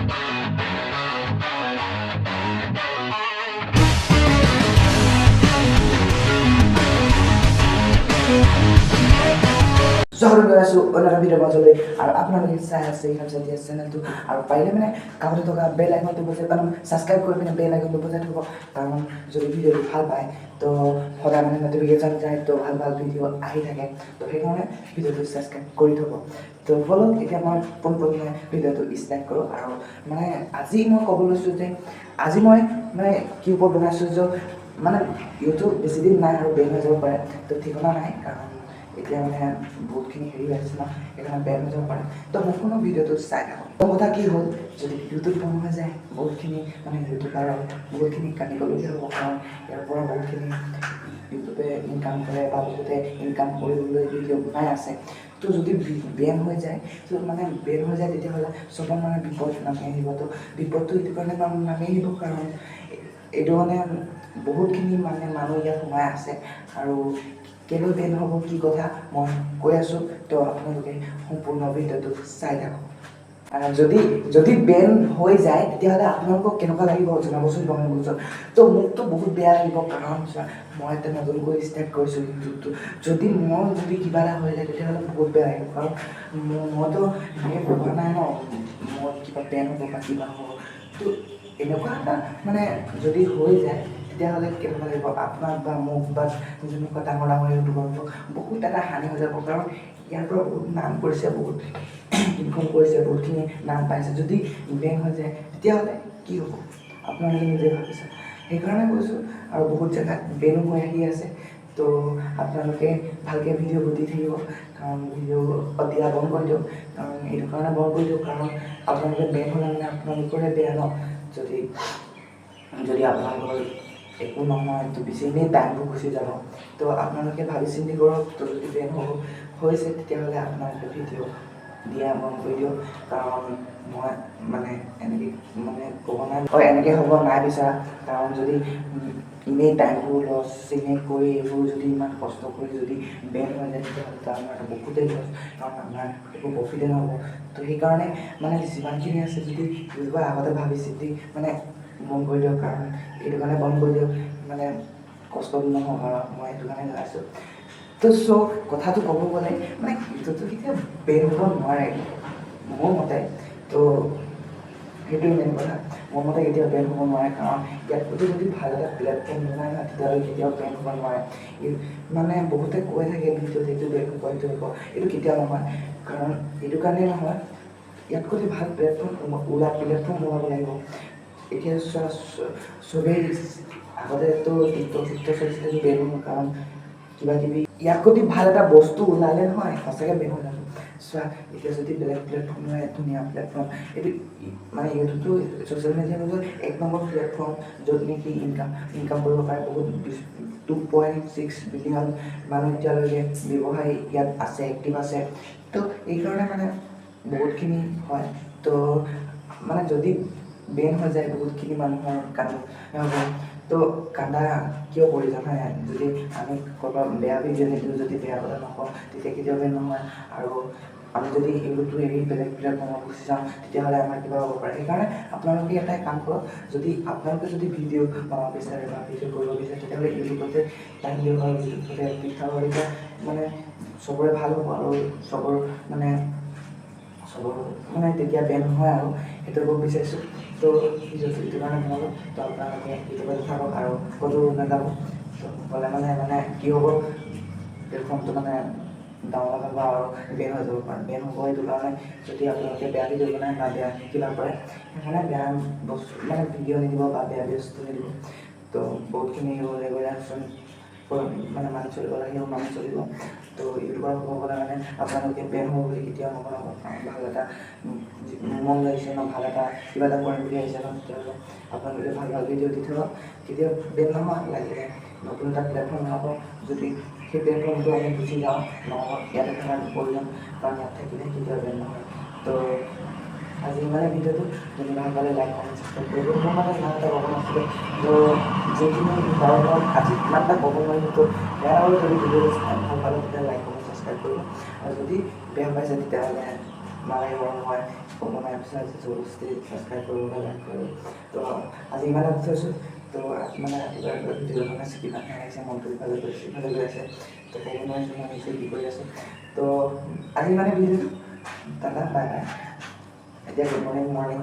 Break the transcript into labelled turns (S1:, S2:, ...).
S1: Bye. আছোঁ অন্য এটা ভিডিঅ' মাজলৈ আৰু আপোনালোকে চাই আছে চাই আছে চেনেলটো আৰু পাৰিলে মানে কাষতে থকা বেল আইকনটো বজাই কাৰণ ছাবস্ক্ৰাইব কৰি পিনে বেল আইকনটো বজাই থ'ব কাৰণ যদি ভিডিঅ'টো ভালো পায়, তো সদায় মানে নটিফিকেশ্যন যায় তো ভালো ভালো ভিডিঅ' আহি থাকে। তো সেইকাৰণে ভিডিঅ'টো ছাবস্ক্ৰাইব কৰি থ'ব তো বলক এতিয়া মই পোনপ্ৰথমে ভিডিঅ'টো ষ্টাৰ্ট কৰোঁ। আৰু মানে আজি মই ক'ব লৈছোঁ যে, আজি মই মানে কি ওপৰত বনাইছোঁ যে মানে ইউটিউব বেছি দিন নাই আৰু বেন হৈ যাব পাৰে। তো ঠিকনা নাই, কাৰণ এতিয়া মানে বহুতখিনি হেৰি আছে ন, সেইকাৰণে বেয়া হৈ যাব পাৰে। তো সম্পূৰ্ণ ভিডিঅ'টো চাই থাকক। তো কথা কি হ'ল? যদি ইউটিউব বন্ধ হৈ যায়, বহুতখিনি মানে ইউটিউবাৰৰ বহুতখিনি কান্দিবলগীয়া হ'ব কাৰণ ইয়াৰ পৰা বহুতখিনি ইউটিউবে ইনকাম কৰে বা বহুতে ইনকাম কৰিবলৈ ভিডিঅ' বনাই আছে। তো যদি বেন হৈ যায়, তো মানে বেন হৈ যায় তেতিয়াহ'লে চবৰ মানে বিপদ নামি আহিব। তো বিপদটো এইটো কাৰণে নামি আহিব কাৰণ এইটো মানে বহুতখিনি মানে মানুহ ইয়াত সোমাই আছে আৰু কেলৈ বেন হ'ব কি কথা? মই কৈ আছোঁ, তো আপোনালোকে সম্পূৰ্ণ ভিডিঅ'টো চাই থাকক। যদি যদি বেন হৈ যায়, তেতিয়াহ'লে আপোনালোকক কেনেকুৱা লাগিব জনাবচোন কমেণ্ট বক্সত। তো মোকতো বহুত বেয়া লাগিব, কাৰণ চোৱা, মই এতিয়া নতুনকৈ ষ্টাৰ্ট কৰিছোঁ ইউটিউবটো। যদি মই যদি কিবা এটা হৈ যায়, তেতিয়াহ'লে বহুত বেয়া লাগিব। কাৰণ মইতো এনেকৈ ভবা নাই ন মই কিবা বেন হ'ব বা কিবা হ'ব। তো এনেকুৱা এটা মানে যদি হৈ যায় তেতিয়াহ'লে কেনেকুৱা লাগিব আপোনাক বা মোক বা যেনেকুৱা ডাঙৰ ডাঙৰ ইউটিউবাৰবোৰক বহুত এটা হানি হৈ যাব, কাৰণ ইয়াৰ পৰা বহুত নাম কৰিছে, বহুত ইনকম কৰিছে, বহুতখিনি নাম পাইছে। যদি বেন হৈ যায়, তেতিয়াহ'লে কি হ'ব? আপোনালোকে নিজে ভাবিছে। সেইকাৰণে কৈছোঁ, আৰু বহুত জেগাত বেনো হৈ আহি আছে। তো আপোনালোকে ভালকৈ ভিডিঅ'বোৰ দি থাকিব, কাৰণ ভিডিঅ' দিয়া বন্ধ কৰি দিয়ক, কাৰণ এইটো কাৰণে বন্ধ কৰি দিয়ক, কাৰণ আপোনালোকে বেন হ'লে মানে আপোনালোকৰে বেয়া ন? যদি যদি আপোনালোকৰ একো নহয় তো বেছি এনেই টাইমবোৰ গুচি যাব। তো আপোনালোকে ভাবি চিন্তি কৰক, তো যদি হ'ব, হৈছে, তেতিয়াহ'লে আপোনালোকে ভিডিঅ' দিয়া বন্ধ কৰি দিয়ক কাৰণ মই মানে এনেকৈ মানে ক'ব নাই এনেকৈ হ'ব নাই বিচৰা। কাৰণ যদি এনেই টাইমবোৰ লছ এনেই কৰি এইবোৰ যদি ইমান কষ্ট কৰি যদি বেন হৈ যায় তেতিয়াহ'লেতো আমাৰ বহুতেই লছ। কাৰণ আমাৰ একো প্ৰফিটেই নহ'ব। তো সেইকাৰণে মানে যিমানখিনি আছে, যদি আগতে ভাবি চিন্তি মানে বন্ধ কৰি দিয়ক, কাৰণ এইটো কাৰণে বন্ধ কৰি দিয়ক মানে কষ্ট আৰু মই সেইটো কাৰণে জনাইছোঁ তো চ' কথাটো ক'ব গ'লে মানে ইউটিউবটো কেতিয়া বেন হ'ব নোৱাৰে, মোৰ মতে। তো সেইটোৱে মেইন কথা। মোৰ মতে কেতিয়াও বেন হ'ব নোৱাৰে, কাৰণ ইয়াত প্ৰতি যদি ভালো এটা প্লেটফৰ্ম বনায় না, তেতিয়াহ'লে কেতিয়াও বেন হ'ব নোৱাৰে। মানে বহুতে কৈ থাকে ভিডিঅ'ত এইটো বেন হ'ব, এইটো হ'ব। এইটো কেতিয়াও নহয়, কাৰণ এইটো কাৰণেই নহয় ইয়াত যদি ভালো প্লেটফৰ্ম ওলা প্লেটফৰ্ম ওলাব লাগিব। এতিয়া চোৱা চ- চবেই আগতেতো টিকটক চিকটক চলিছিলে বেন হ'ব কাৰণ কিবা কিবি যদি ভালো এটা বস্তু ওলালে নহয়, সঁচাকৈ বেন হৈ চোৱা, এতিয়া যদি বেলেগ প্লেটফৰ্ম হয়, ধুনীয়া প্লেটফৰ্ম এইটো মানে ইউটিউবটো ছ'চিয়েল মাজত এক নম্বৰ প্লেটফৰ্ম য'ত নেকি ইনকাম ইনকাম কৰিব পাৰে বহুত টু পইণ্ট ছিক্স বিলিয়ন মানুহ এতিয়ালৈকে ব্যৱসায়ী ইয়াত আছে এক্টিভ আছে। তো এইকাৰণে মানে বহুতখিনি হয়। তো মানে যদি বেন হৈ যায় বহুতখিনি মানুহৰ কান্দো তো কান্দা কিয় কৰি জানা যদি আমি ক'ৰবাত বেয়া ভিডিঅ' নিদিওঁ যদি বেয়া কথা নকওঁ, তেতিয়া কেতিয়াও বেন নহয়। আৰু আমি যদি ইউটিউবটো এৰি বেলেগ প্লেটফৰ্মত গুচি যাওঁ, তেতিয়াহ'লে আমাৰ কিবা হ'ব পাৰে। সেইকাৰণে আপোনালোকে এটাই কাম কৰক, যদি আপোনালোকে যদি ভিডিঅ' বনাব বিচাৰে বা ভিডিঅ' কৰিব বিচাৰে, তেতিয়াহ'লে ইউটিউবতে টাইম আৰু ইউটিউবতে এক্টিভ তেতিয়া মানে চবৰে ভালো হ'ব আৰু চবৰ মানে চবৰ মানে তেতিয়া বেয়া নহয় আৰু। সেইটো ক'ব বিচাৰিছোঁ। তো এইটো কাৰণে বনালোঁ তো আপোনালোকে ইউটিউবত থাকক আৰু ক'তো নাযাব। তো গ'লে মানে মানে কি হ'ব? প্লেটফৰ্মটো মানে ডাউনলোড হ'ব আৰু বেন হৈ যাব পাৰে। বেন হ'ব সেইটো কাৰণে যদি আপোনালোকে বেয়া ভিডিঅ' বনায় বা বেয়া কিবা কৰে? সেইকাৰণে বেয়া বস্তু মানে ভিডিঅ' নিদিব বা বেয়া বস্তু নিদিব। তো বহুতখিনি ৰেগুলেশ্যন মানে মানি চলিব লাগে মানি চলিব। তো ইউটিউবাৰ হ'ব গ'লে মানে আপোনালোকে বেন হ'ব বুলি কেতিয়াও নবনাব ভালো এটা যি- মন লাগিছে ন ভালো এটা কিবা এটা কৰিম বুলি আহিছে ন তেতিয়াহ'লে আপোনালোকে ভালো ভালো ভিডিঅ' দি থ'ব কেতিয়াও বেন নহয় লাগিলে নতুন এটা প্লেটফৰ্ম হ'ব যদি সেই প্লেটফৰ্মটো আমি গুচি যাওঁ নহ'ব ইয়াতে থকাৰ প্ৰয়োজন কাৰণ ইয়াত থাকিলে কেতিয়াও বেন নহয় তো আজি ইমানে ভিডিঅ'টো যদি ভালো পালে লাইক ছাবস্ক্ৰাইব কৰিব মোৰ মানে এটা ক'ব নাছিলে তো যিখিনি মই আজি ইমান এটা ক'ব নোৱাৰিম তো বেয়া আৰু যদি ভালো পালে তেতিয়া লাইক কমেণ্ট ছাবস্ক্ৰাইব কৰিব আৰু যদি বেয়া পাইছে তেতিয়াহ'লে নালাগিব নহয় বনাই পিছত সাবস্ক্রাইব করব বা লাইক করব তো আজি ইমানত থৈছোঁ তো মানে ৰাতিপুৱা ভিডিঅ' বনাইছোঁ কিবা লাগিছে মনটো ইফালে গৈছে ইফালে ভালো আছে তো ক'ব নোৱাৰিছোঁ মই নিজে কি কৰি আছোঁ তো আজি মানে ভিডিও দাদা বাই বাই এতিয়া গুড মৰ্ণিং মৰ্ণিং